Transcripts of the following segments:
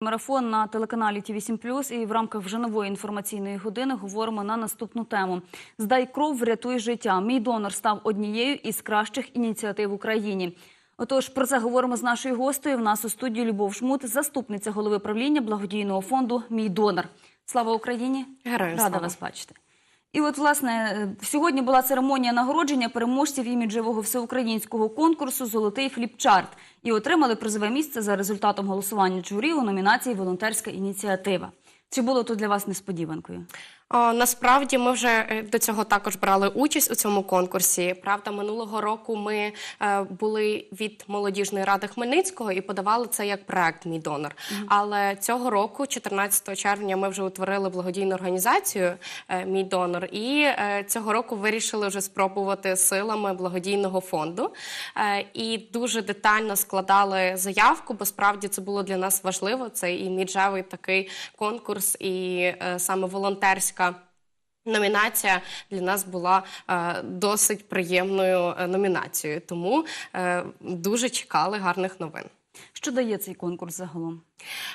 Марафон на телеканалі ТІВІ 7 і в рамках вже нової інформаційної години говоримо на наступну тему. Здай кров, врятуй життя. Мій донор став однією із кращих ініціатив в Україні. Отож, про це говоримо з нашою гостею. В нас у студії Любов Шмут, заступниця голови правління благодійного фонду Мій донор. Слава Україні! Героям Рада слава. вас бачити. І от, власне, сьогодні була церемонія нагородження переможців іміджевого всеукраїнського конкурсу Золотий фліпчарт і отримали призове місце за результатом голосування журі у номінації Волонтерська ініціатива. Чи було то для вас несподіванкою? Насправді ми вже е, до цього також брали участь у цьому конкурсі. Правда, минулого року ми е, були від молодіжної ради Хмельницького і подавали це як проект Мій донор. Але цього року, 14 червня, ми вже утворили благодійну організацію е, Мій донор, і цього року вирішили вже спробувати силами благодійного фонду. І дуже детально складали заявку, бо справді це було для нас важливо. Це і міжевий такий конкурс, і саме волонтерська. Номінація для нас була е, досить приємною е, номінацією, тому е, дуже чекали гарних новин. Що дає цей конкурс загалом?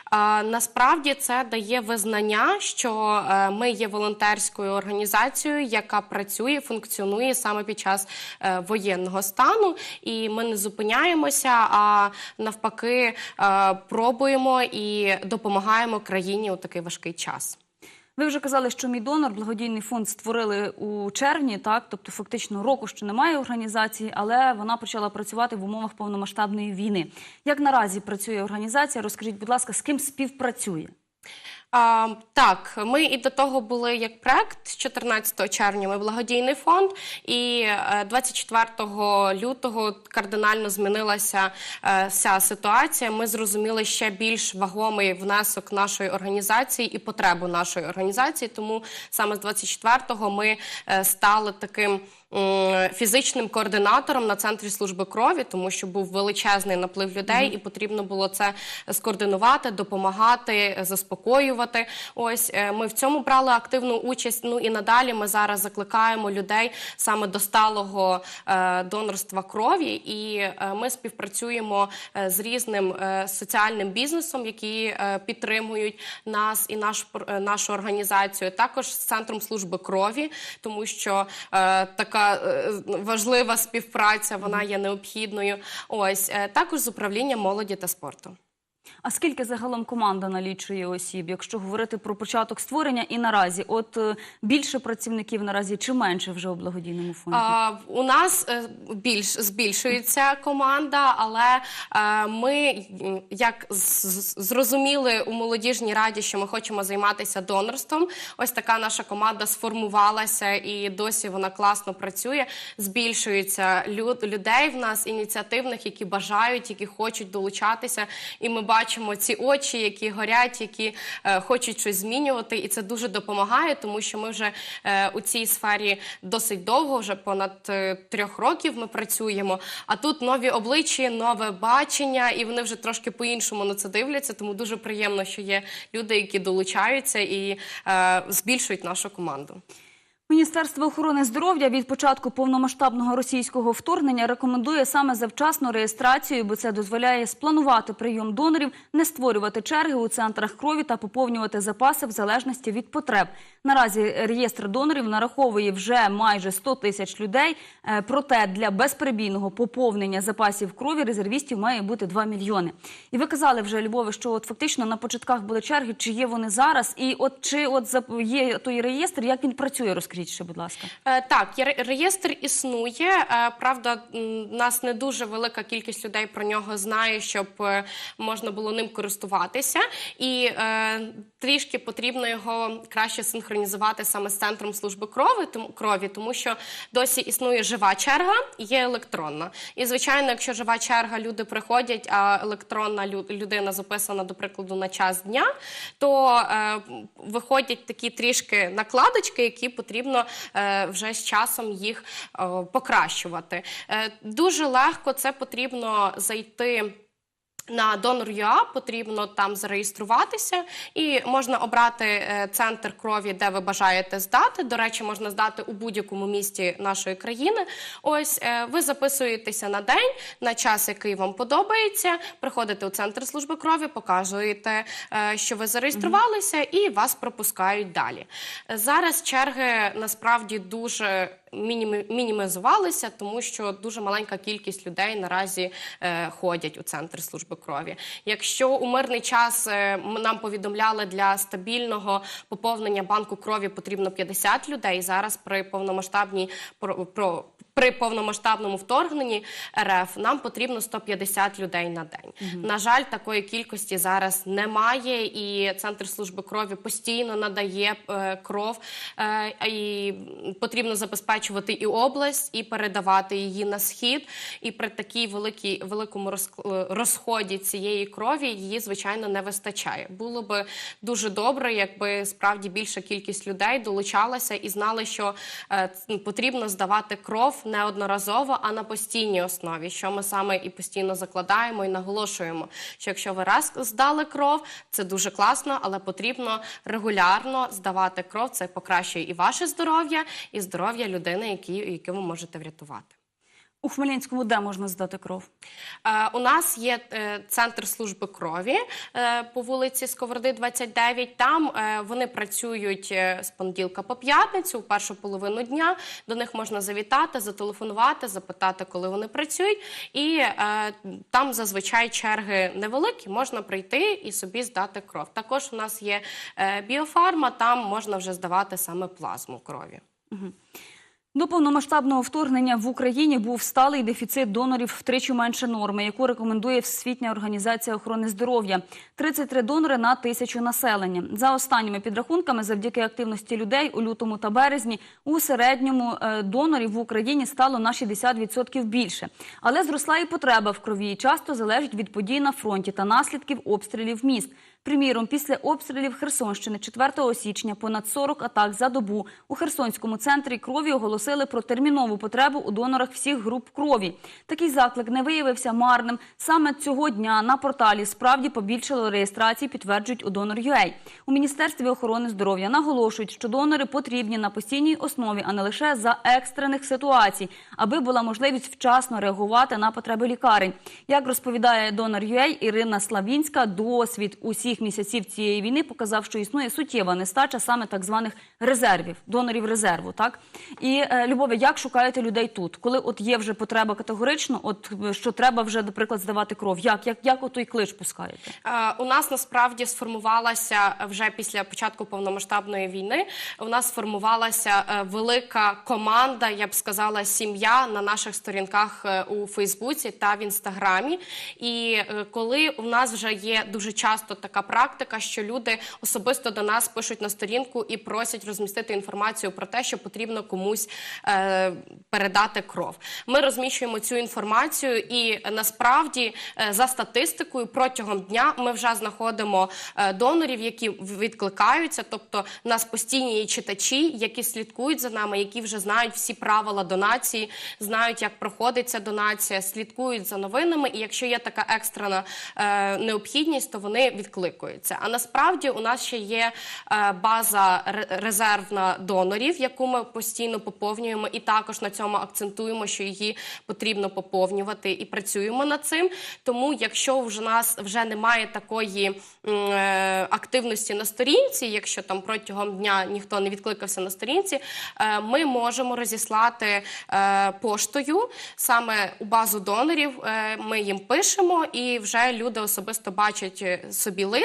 А, насправді це дає визнання, що е, ми є волонтерською організацією, яка працює, функціонує саме під час е, воєнного стану, і ми не зупиняємося, а навпаки е, пробуємо і допомагаємо країні у такий важкий час. Ви вже казали, що мій донор, благодійний фонд створили у червні, так тобто фактично року ще немає організації, але вона почала працювати в умовах повномасштабної війни. Як наразі працює організація? Розкажіть, будь ласка, з ким співпрацює? А, так, ми і до того були як проект 14 червня. Ми благодійний фонд, і е, 24 лютого кардинально змінилася е, вся ситуація. Ми зрозуміли ще більш вагомий внесок нашої організації і потребу нашої організації. Тому саме з 24-го ми е, стали таким. Фізичним координатором на центрі служби крові, тому що був величезний наплив людей, і потрібно було це скоординувати, допомагати, заспокоювати. Ось е, ми в цьому брали активну участь. Ну і надалі ми зараз закликаємо людей саме до сталого е, донорства крові, і е, ми співпрацюємо з різним соціальним бізнесом, які підтримують нас і наш нашу організацію. Також з центром служби крові, тому що така важлива співпраця вона є необхідною. Ось також з управлінням молоді та спорту. А скільки загалом команда налічує осіб, якщо говорити про початок створення і наразі? От е, більше працівників наразі чи менше вже у благодійному фонді? А, у нас е, більш збільшується команда, але е, ми як зрозуміли у молодіжній раді, що ми хочемо займатися донорством. Ось така наша команда сформувалася і досі вона класно працює. Збільшується люд, людей в нас ініціативних, які бажають, які хочуть долучатися. І ми бачимо ці очі, які горять, які е, хочуть щось змінювати, і це дуже допомагає, тому що ми вже е, у цій сфері досить довго, вже понад е, трьох років ми працюємо. А тут нові обличчя, нове бачення, і вони вже трошки по-іншому на це дивляться. Тому дуже приємно, що є люди, які долучаються і збільшують нашу команду. Міністерство охорони здоров'я від початку повномасштабного російського вторгнення рекомендує саме завчасну реєстрацію, бо це дозволяє спланувати прийом донорів, не створювати черги у центрах крові та поповнювати запаси в залежності від потреб. Наразі реєстр донорів нараховує вже майже 100 тисяч людей. Е, Проте для безперебійного поповнення запасів крові резервістів має бути 2 мільйони. І ви казали вже Львове, що от фактично на початках були черги. Чи є вони зараз? І от чи от є той реєстр, як він працює? Розкажіть ще, будь ласка. Е, Так, реєстр існує. Е, Правда, нас не дуже велика кількість людей про нього знає, щоб е, можна було ним користуватися. І трішки потрібно його краще синхронізувати саме з центром служби крові, тому що досі існує жива черга, є електронна. І звичайно, якщо жива черга, люди приходять, а електронна людина записана, до прикладу, на час дня, то виходять такі трішки накладочки, які потрібно е, вже з часом їх е, покращувати. Е, дуже легко це потрібно зайти. На Donor.ua потрібно там зареєструватися і можна обрати е, центр крові, де ви бажаєте здати. До речі, можна здати у будь-якому місті нашої країни. Ось е, ви записуєтеся на день, на час, який вам подобається. Приходите у центр служби крові, показуєте, е, що ви зареєструвалися, і вас пропускають далі. Зараз черги насправді дуже мінімізувалися, тому що дуже маленька кількість людей наразі е, ходять у центр служби крові. Якщо у мирний час е, нам повідомляли для стабільного поповнення банку крові потрібно 50 людей, зараз при повномасштабній про, про при повномасштабному вторгненні РФ нам потрібно 150 людей на день. На жаль, такої кількості зараз немає, і центр служби крові постійно надає е, кров, е, і потрібно забезпечувати і область, і передавати її на схід. І при такій великій великому е, розході цієї крові її звичайно не вистачає. Було би дуже добре, якби справді більша кількість людей долучалася і знали, що е, потрібно здавати кров неодноразово, а на постійній основі, що ми саме і постійно закладаємо і наголошуємо, що якщо ви раз здали кров, це дуже класно, але потрібно регулярно здавати кров. Це покращує і ваше здоров'я, і здоров'я людини, яку ви можете врятувати. У Хмельницькому де можна здати кров? Е, У нас є е, центр служби крові е, по вулиці Сковороди, 29. Там вони працюють з понеділка по п'ятницю, у першу половину дня. До них можна завітати, зателефонувати, запитати, коли вони працюють. І там зазвичай черги невеликі, можна прийти і собі здати кров. Також у нас є біофарма, там можна вже здавати саме плазму крові. До повномасштабного вторгнення в Україні був сталий дефіцит донорів втричі менше норми, яку рекомендує Всесвітня організація охорони здоров'я. 33 донори на тисячу населення. За останніми підрахунками, завдяки активності людей у лютому та березні у середньому е, донорів в Україні стало на 60% більше. Але зросла і потреба в крові і часто залежить від подій на фронті та наслідків обстрілів міст. Приміром, після обстрілів Херсонщини 4 січня понад 40 атак за добу у Херсонському центрі крові оголосили про термінову потребу у донорах всіх груп крові. Такий заклик не виявився марним. Саме цього дня на порталі справді побільшало реєстрацій, підтверджують у Donor.ua. У Міністерстві охорони здоров'я наголошують, що донори потрібні на постійній основі, а не лише за екстрених ситуацій, аби була можливість вчасно реагувати на потреби лікарень. Як розповідає Donor.ua Ірина Славінська, досвід усіх місяців цієї війни показав, що існує суттєва нестача саме так званих резервів, донорів резерву. Так і е, Любове, як шукаєте людей тут, коли от є вже потреба категорично, от е, що треба вже, наприклад, здавати кров? Як як, як отой клич пускаєте? Е, У нас насправді сформувалася вже після початку повномасштабної війни. У нас сформувалася е, велика команда, я б сказала, сім'я на наших сторінках е, у Фейсбуці та в Інстаграмі. І е, коли у нас вже є дуже часто така практика, що люди особисто до нас пишуть на сторінку і просять розмістити інформацію про те, що потрібно комусь е, передати кров. Ми розміщуємо цю інформацію, і насправді е, за статистикою протягом дня ми вже знаходимо е, донорів, які відкликаються. Тобто, нас постійні є читачі, які слідкують за нами, які вже знають всі правила донації, знають, як проходиться донація, слідкують за новинами. І якщо є така екстрена е, необхідність, то вони відкликуються. А насправді у нас ще є е, база резервна донорів, яку ми постійно поповнюємо, і також на цьому акцентуємо, що її потрібно поповнювати і працюємо над цим. Тому, якщо вже нас вже немає такої е, активності на сторінці, якщо там протягом дня ніхто не відкликався на сторінці, е, ми можемо розіслати поштою саме у базу донорів. Ми їм пишемо, і вже люди особисто бачать собі лист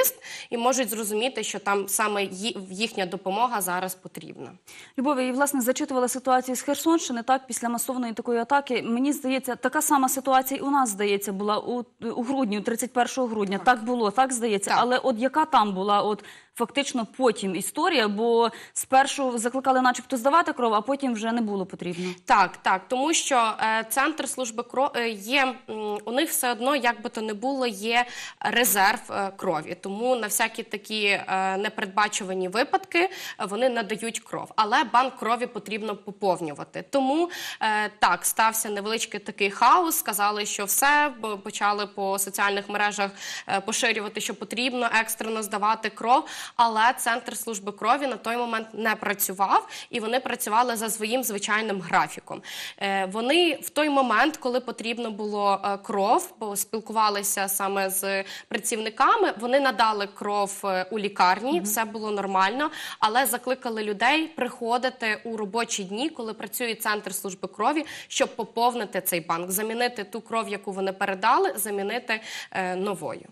і можуть зрозуміти, що там саме їхня допомога зараз потрібна. Любові, і власне зачитувала ситуацію з Херсонщини. Так, після масовної такої атаки. Мені здається, така сама ситуація і у нас здається була у, у грудні, у 31 грудня. Так. було, так здається. Так. Але от яка там була от фактично потім історія, бо спершу закликали, начебто, здавати кров, а потім вже не було потрібно. Так, так, тому що е, центр служби крові є м, у них все одно, як би то не було, є резерв е, крові. Тому на всякі такі е, непередбачувані випадки е, вони надають кров. Але банк крові потрібно поповнювати. Тому е, так стався невеличкий такий хаос. Сказали, що все бо почали по соціальних мережах е, поширювати, що потрібно екстрено здавати кров. Але центр служби крові на той момент не працював, і вони працювали за своїм звичайним графіком. Е, Вони в той момент, коли потрібно було е, кров, бо спілкувалися саме з працівниками, вони надали кров е, у лікарні, все було нормально, але закликали людей приходити у робочі дні, коли працює центр служби крові, щоб поповнити цей банк, замінити ту кров, яку вони передали, замінити е, новою.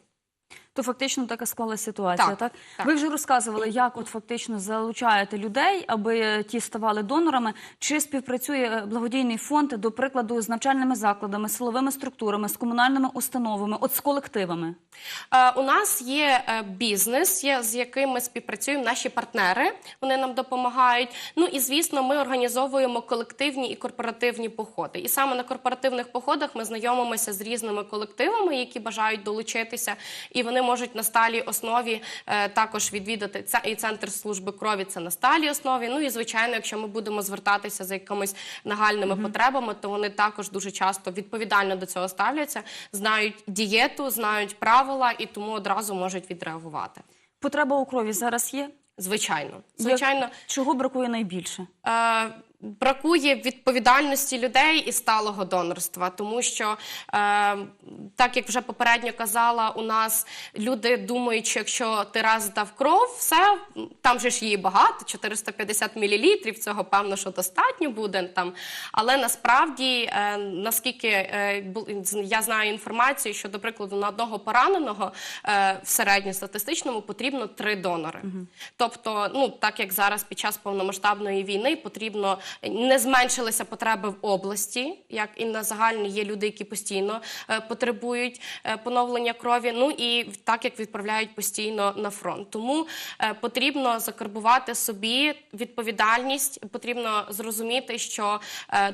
То фактично така склалася ситуація. Так, Так, так. ви вже розказували, як от фактично залучаєте людей, аби е, ті ставали донорами. Чи співпрацює е, благодійний фонд, до прикладу, з навчальними закладами, силовими структурами, з комунальними установами, от з колективами? Е, У нас є е, бізнес, є, з яким ми співпрацюємо, наші партнери. Вони нам допомагають. Ну і звісно, ми організовуємо колективні і корпоративні походи. І саме на корпоративних походах ми знайомимося з різними колективами, які бажають долучитися, і вони можуть на сталій основі е, також відвідати це і центр служби крові. Це на сталій основі. Ну і звичайно, якщо ми будемо звертатися за якимись нагальними потребами, то вони також дуже часто відповідально до цього ставляться, знають дієту, знають правила і тому одразу можуть відреагувати. Потреба у крові зараз є. Звичайно, звичайно, Як- чого бракує найбільше? е, бракує відповідальності людей і сталого донорства, тому що, е, так як вже попередньо казала, у нас люди думають, що якщо ти раз здав кров, все там же ж її багато, 450 мл, цього певно, що достатньо буде там. Але насправді, е, наскільки е, я знаю інформацію, що, до прикладу, на одного пораненого е, в середньостатистичному потрібно три донори. Тобто, ну так як зараз під час повномасштабної війни потрібно не зменшилися потреби в області, як і на загальні є люди, які постійно е, потребують е, поновлення крові. Ну і так як відправляють постійно на фронт. Тому е, потрібно закарбувати собі відповідальність. Потрібно зрозуміти, що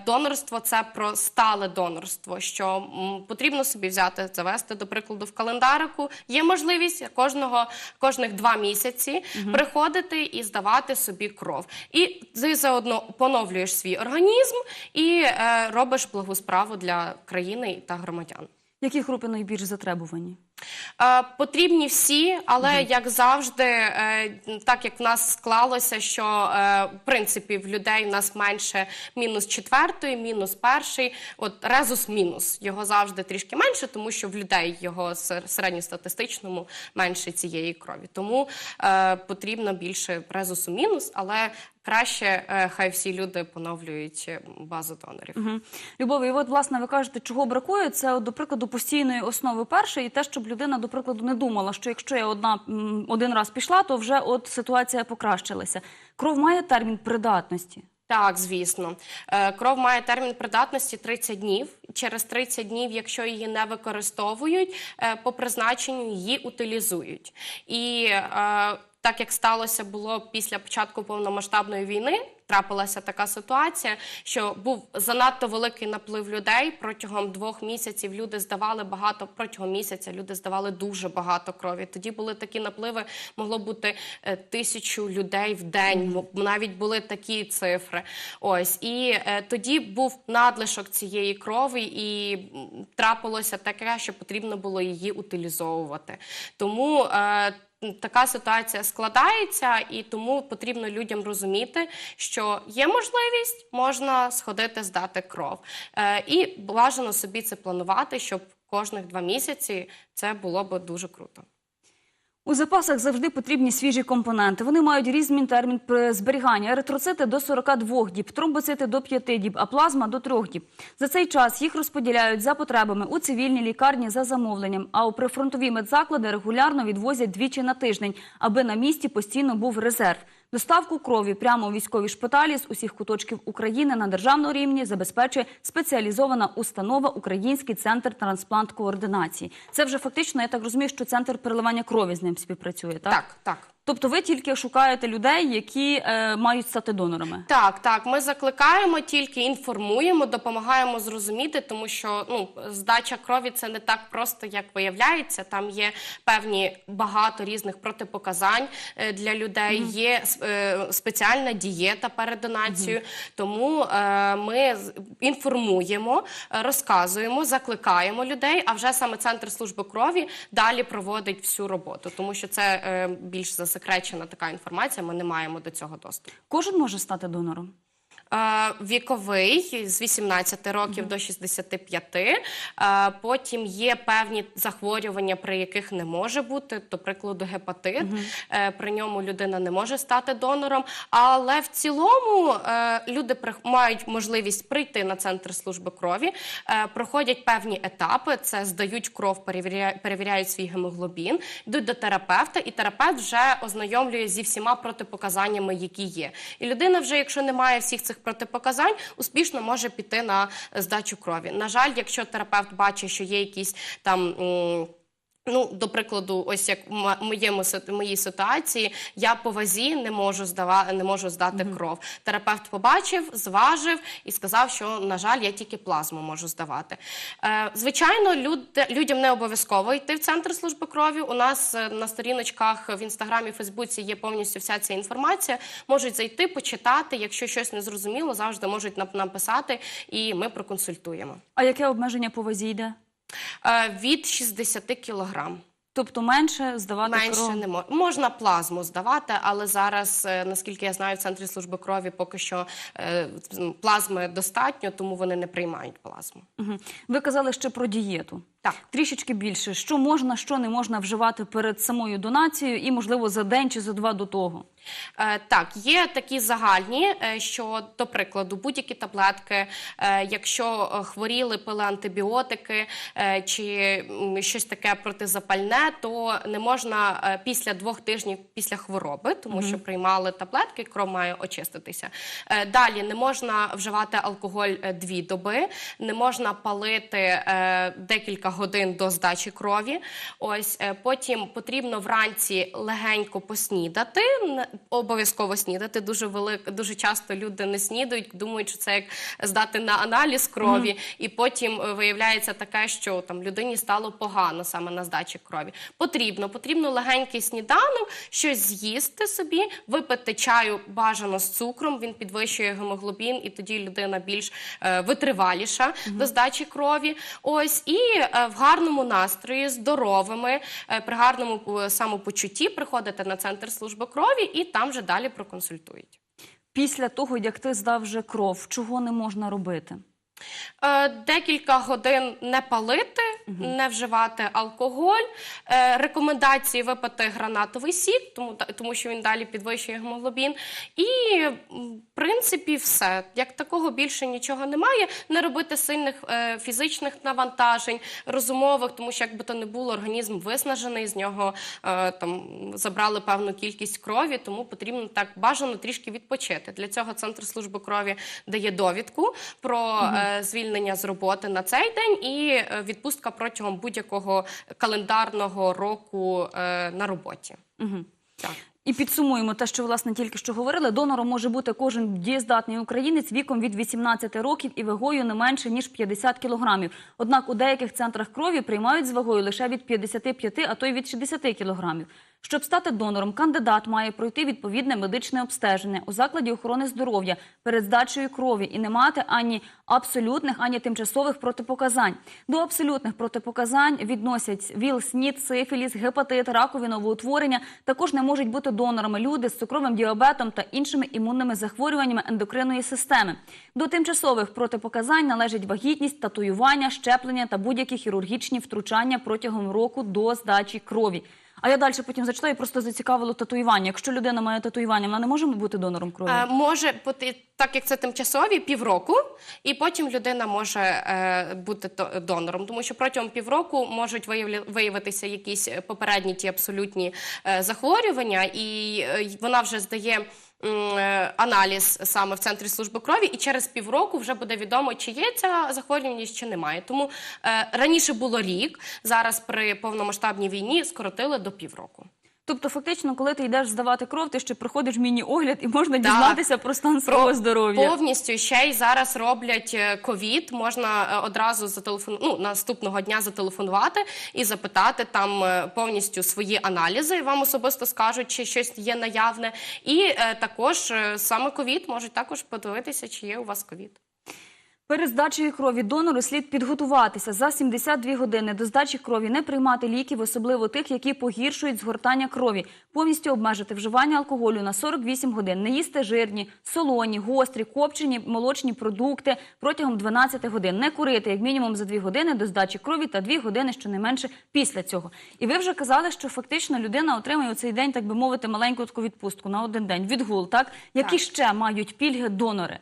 донорство це про стале донорство. Що потрібно собі взяти, завести, до прикладу, в календарику. Є можливість кожного кожних два місяці приходити і здавати собі кров. І заодно поновлюєш свій організм і е, робиш благу справу для країни та громадян. Які групи найбільш затребувані? Е, Потрібні всі, але як завжди, е, так як в нас склалося, що е, в принципі в людей в нас менше мінус четвертої, мінус перший. От резус мінус його завжди трішки менше, тому що в людей його сер- середньостатистичному менше цієї крові. Тому е, потрібно більше резусу мінус, але краще е, хай всі люди поновлюють е, базу донорів. Угу. Любові, і от власне ви кажете, чого бракує, це от, до прикладу постійної основи перше, і те, щоб людина, до прикладу, не думала, що якщо я одна м, один раз пішла, то вже от ситуація покращилася. Кров має термін придатності. Так, звісно. Е, Кров має термін придатності 30 днів. Через 30 днів, якщо її не використовують, по призначенню її утилізують. І так як сталося було після початку повномасштабної війни, трапилася така ситуація, що був занадто великий наплив людей протягом двох місяців. Люди здавали багато протягом місяця. Люди здавали дуже багато крові. Тоді були такі напливи, могло бути е, тисячу людей в день. Навіть були такі цифри. Ось і е, тоді був надлишок цієї крові, і трапилося таке, що потрібно було її утилізовувати. Тому е, Така ситуація складається, і тому потрібно людям розуміти, що є можливість, можна сходити здати кров. Е, і бажано собі це планувати, щоб кожних два місяці це було б дуже круто. У запасах завжди потрібні свіжі компоненти. Вони мають різний термін зберігання. Еритроцити до 42 діб, тромбоцити до 5 діб, а плазма до 3 діб. За цей час їх розподіляють за потребами у цивільній лікарні за замовленням, а у прифронтові медзаклади регулярно відвозять двічі на тиждень, аби на місці постійно був резерв. Доставку крові прямо у військові шпиталі з усіх куточків України на державному рівні забезпечує спеціалізована установа Український центр трансплант координації. Це вже фактично, я так розумію, що центр переливання крові з ним співпрацює. Так, Так, так. Тобто ви тільки шукаєте людей, які е, мають стати донорами. Так, так. Ми закликаємо, тільки інформуємо, допомагаємо зрозуміти, тому що ну здача крові це не так просто, як виявляється. Там є певні багато різних протипоказань е, для людей. Є е, спеціальна дієта перед донацією. Тому е, ми інформуємо, розказуємо, закликаємо людей. А вже саме центр служби крові далі проводить всю роботу, тому що це е, більш засекречена така інформація. Ми не маємо до цього доступу. Кожен може стати донором. Е, Віковий з 18 років до 65. Е, Потім є певні захворювання, при яких не може бути, до прикладу, гепатит. Е, При ньому людина не може стати донором. Але в цілому люди мають можливість прийти на центр служби крові, проходять певні етапи. Це здають кров, перевіряють свій гемоглобін, йдуть до терапевта, і терапевт вже ознайомлює зі всіма протипоказаннями, які є. І людина, вже якщо не має всіх цих протипоказань, успішно може піти на здачу крові. На жаль, якщо терапевт бачить, що є якісь там. Ну, до прикладу, ось як в моєму моїй ситуації, я по вазі не можу здава, не можу здати кров. Терапевт побачив, зважив і сказав, що на жаль, я тільки плазму можу здавати. Е, звичайно, люд, людям не обов'язково йти в центр служби крові. У нас е, на сторіночках в інстаграмі, Фейсбуці є повністю вся ця інформація. Можуть зайти, почитати. Якщо щось не зрозуміло, завжди можуть нап- написати, і ми проконсультуємо. А яке обмеження по вазі йде? Е, від 60 кілограм. Тобто менше здавати Менше кров? не можна. Можна плазму здавати, але зараз, е, наскільки я знаю, в центрі служби крові поки що е, плазми достатньо, тому вони не приймають плазму. Мгм. Ви казали ще про дієту. Так. Трішечки більше. Що можна, що не можна вживати перед самою донацією і, можливо, за день чи за два до того? Е, так, є такі загальні, е, що, до прикладу, будь-які таблетки, е, якщо е, хворіли, пили антибіотики е, чи щось таке протизапальне, то не можна е, після двох тижнів після хвороби, тому що приймали таблетки, кров має очиститися. Е, Далі не можна вживати алкоголь дві доби, не можна палити е, декілька годин до здачі крові. Ось е, потім потрібно вранці легенько поснідати. Обов'язково снідати. Дуже велик, дуже часто люди не снідають, думають, що це як здати на аналіз крові, і потім е, виявляється таке, що там людині стало погано саме на здачі крові. Потрібно, потрібно легенький сніданок, щось з'їсти собі, випити чаю бажано з цукром. Він підвищує гемоглобін, і тоді людина більш е, витриваліша до здачі крові. Ось і е, в гарному настрої, здоровими, е, при гарному е, самопочутті приходите на центр служби крові і там вже далі проконсультують. Після того, як ти здав вже кров, чого не можна робити? Е, Декілька годин не палити, не вживати алкоголь. Е, Рекомендації випити гранатовий сік, тому, тому що він далі підвищує гемоглобін. І, в принципі, все. Як такого більше нічого немає. Не робити сильних е, фізичних навантажень, розумових, тому що, як би то не було, організм виснажений, з нього там забрали певну кількість крові, тому потрібно так бажано трішки відпочити. Для цього центр служби крові дає довідку про е, звільнення з роботи на цей день і е, відпустка протягом будь-якого календарного року е, на роботі. Угу. Так. І підсумуємо те, що власне тільки що говорили. Донором може бути кожен дієздатний українець віком від 18 років і вагою не менше ніж 50 кілограмів. Однак у деяких центрах крові приймають з вагою лише від 55, а то й від 60 кілограмів. Щоб стати донором, кандидат має пройти відповідне медичне обстеження у закладі охорони здоров'я перед здачею крові і не мати ані абсолютних, ані тимчасових протипоказань. До абсолютних протипоказань відносять ВІЛ, СНІД, сифіліс, гепатит, ракові новоутворення. Також не можуть бути донорами люди з цукровим діабетом та іншими імунними захворюваннями ендокринної системи. До тимчасових протипоказань належать вагітність, татуювання, щеплення та будь-які хірургічні втручання протягом року до здачі крові. А я далі потім зачитаю, просто зацікавило татуювання. Якщо людина має татуювання, вона не може бути донором крові. Е, може бути так, як це тимчасові, півроку, і потім людина може е, бути то- донором, тому що протягом півроку можуть виявля- виявитися якісь попередні ті абсолютні е, захворювання, і е, вона вже здає. Е, Аналіз саме в центрі служби крові, і через півроку вже буде відомо, чи є ця захворюваність, чи немає. Тому е, раніше було рік, зараз при повномасштабній війні скоротили до півроку. Тобто фактично, коли ти йдеш здавати кров, ти ще проходиш міні-огляд і можна дізнатися про стан свого здоров'я. Повністю ще й зараз роблять е, ковід. Можна е, одразу зателефон... ну, наступного дня зателефонувати і запитати там е, повністю свої аналізи. і Вам особисто скажуть, чи щось є наявне. І е, також саме ковід можуть також подивитися, чи є у вас ковід. Перед здачею крові донору слід підготуватися за 72 години до здачі крові, не приймати ліків, особливо тих, які погіршують згортання крові, повністю обмежити вживання алкоголю на 48 годин, не їсти жирні, солоні, гострі, копчені, молочні продукти протягом 12 годин, не курити як мінімум за 2 години до здачі крові та 2 години щонайменше після цього. І ви вже казали, що фактично людина отримує у цей день, так би мовити, маленьку таку відпустку на один день, відгул, так? Які Так. ще мають пільги донори?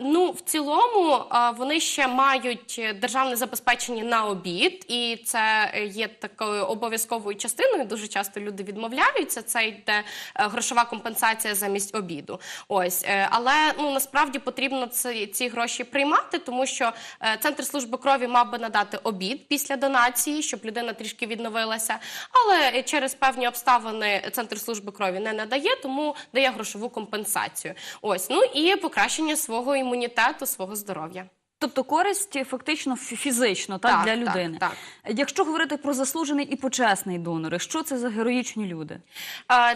Ну, в цілому вони ще мають державне забезпечення на обід, і це є такою обов'язковою частиною. Дуже часто люди відмовляються. Це йде е, грошова компенсація замість обіду. Ось, е, але ну насправді потрібно ці, гроші приймати, тому що е, центр служби крові мав би надати обід після донації, щоб людина трішки відновилася. Але через певні обставини центр служби крові не надає, тому дає грошову компенсацію. Ось ну і покращення свого імунітету, свого здоров'я. Тобто користь фактично фізично так, Так, для людини. так. Якщо говорити про заслужений і почесний донори, що це за героїчні люди?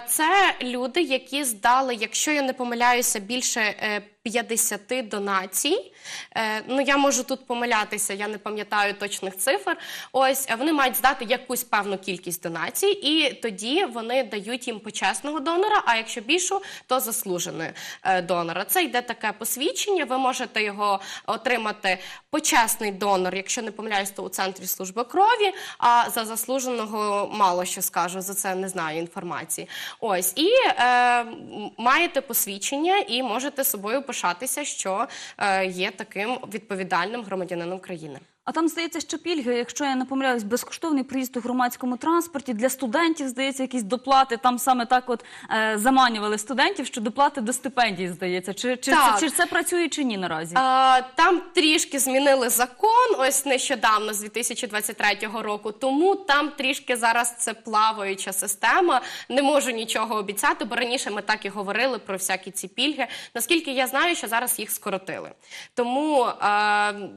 Це люди, які здали, якщо я не помиляюся, більше е, 50 донацій. Е, Ну я можу тут помилятися, я не пам'ятаю точних цифр. Ось е, вони мають здати якусь певну кількість донацій, і тоді вони дають їм почесного донора. А якщо більшу, то заслуженого е, донора. Це йде таке посвідчення. Ви можете його отримати почесний донор, якщо не помиляюсь, то у центрі служби крові. А за заслуженого мало що скажу. За це не знаю інформації. Ось і е, маєте посвідчення, і можете собою пишатися, що е, є таким відповідальним громадянином країни. А там здається, що пільги, якщо я не помиляюсь, безкоштовний проїзд у громадському транспорті для студентів, здається, якісь доплати. Там саме так от е, заманювали студентів, що доплати до стипендій, здається. Чи, чи, Так. Це, чи це працює чи ні наразі? А, там трішки змінили закон ось нещодавно з 2023 року. Тому там трішки зараз це плаваюча система. Не можу нічого обіцяти, бо раніше ми так і говорили про всякі ці пільги. Наскільки я знаю, що зараз їх скоротили. Тому е, м,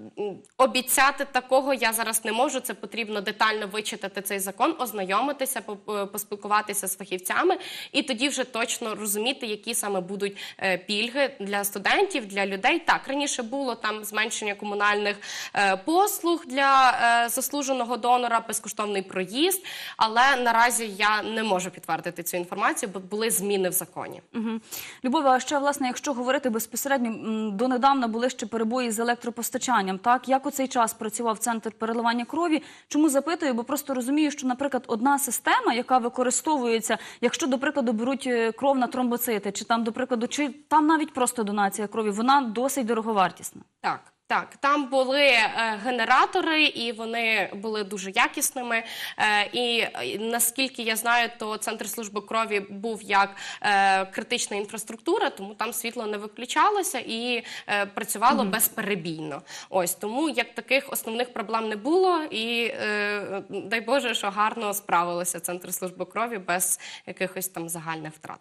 обіцяти такого я зараз не можу. Це потрібно детально вичитати цей закон, ознайомитися, по- поспілкуватися з фахівцями, і тоді вже точно розуміти, які саме будуть е, пільги для студентів, для людей. Так раніше було там зменшення комунальних е, послуг для е, заслуженого донора, безкоштовний проїзд. Але наразі я не можу підтвердити цю інформацію, бо були зміни в законі. Угу. Любове, а ще власне, якщо говорити безпосередньо, донедавна були ще перебої з електропостачанням. Так як у цей час працював центр переливання крові? Чому запитую? Бо просто розумію, що, наприклад, одна система, яка використовується, якщо до прикладу беруть е, кров на тромбоцити, чи там до прикладу, чи там навіть просто донація крові, вона досить дороговартісна. Так. Так, там були е, генератори, і вони були дуже якісними. Е, і наскільки я знаю, то центр служби крові був як е, критична інфраструктура, тому там світло не виключалося і е, працювало безперебійно. Ось тому як таких основних проблем не було, і е, дай Боже, що гарно справилося центр служби крові без якихось там загальних втрат.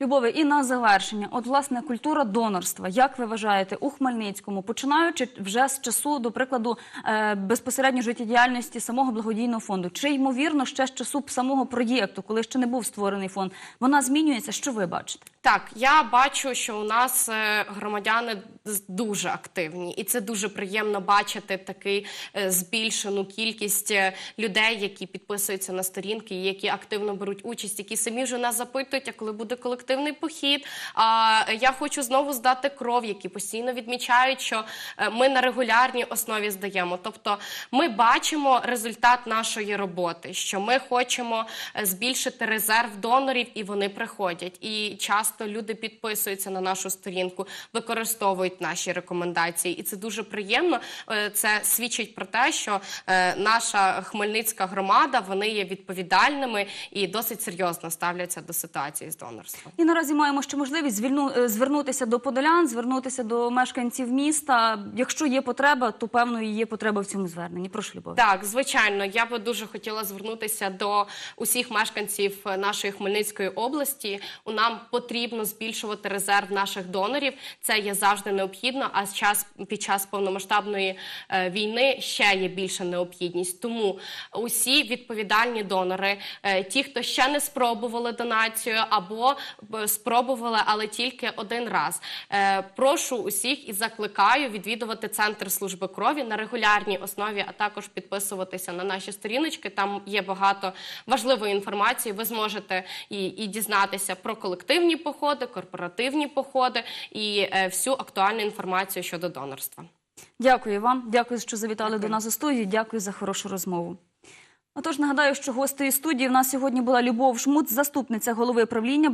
Любове, і на завершення, от власне культура донорства. Як ви вважаєте у Хмельницькому, починаючи вже з часу, до прикладу, е, безпосередньо життєдіяльності самого благодійного фонду, чи ймовірно ще з часу самого проєкту, коли ще не був створений фонд, вона змінюється? Що ви бачите? Так, я бачу, що у нас е, громадяни дуже активні, і це дуже приємно бачити такий е, збільшену кількість е, людей, які підписуються на сторінки, які активно беруть участь, які самі вже нас запитують, а коли буде колективний похід. А я хочу знову здати кров, які постійно відмічають, що ми на регулярній основі здаємо. Тобто, ми бачимо результат нашої роботи, що ми хочемо збільшити резерв донорів, і вони приходять. І час часто люди підписуються на нашу сторінку, використовують наші рекомендації, і це дуже приємно. Е, Це свідчить про те, що е, наша хмельницька громада вони є відповідальними і досить серйозно ставляться до ситуації з донорством. І наразі маємо ще можливість звільну, е, звернутися до подолян, звернутися до мешканців міста. Якщо є потреба, то певно і є потреба в цьому зверненні. Прошу Любов. Так, звичайно, я би дуже хотіла звернутися до усіх мешканців нашої Хмельницької області. У нам потрібно збільшувати резерв наших донорів. Це є завжди необхідно. А час під час повномасштабної е, війни ще є більша необхідність. Тому усі відповідальні донори, е, ті, хто ще не спробували донацію або е, спробували, але тільки один раз. Прошу усіх і закликаю відвідувати центр служби крові на регулярній основі, а також підписуватися на наші сторіночки. Там є багато важливої інформації. Ви зможете і, і дізнатися про колективні походи, корпоративні походи і е, всю актуальну інформацію щодо донорства. Дякую вам. Дякую, що завітали до нас у студію. Дякую за хорошу розмову. Отож, нагадаю, що гостею студії в нас сьогодні була Любов Шмут, заступниця голови правління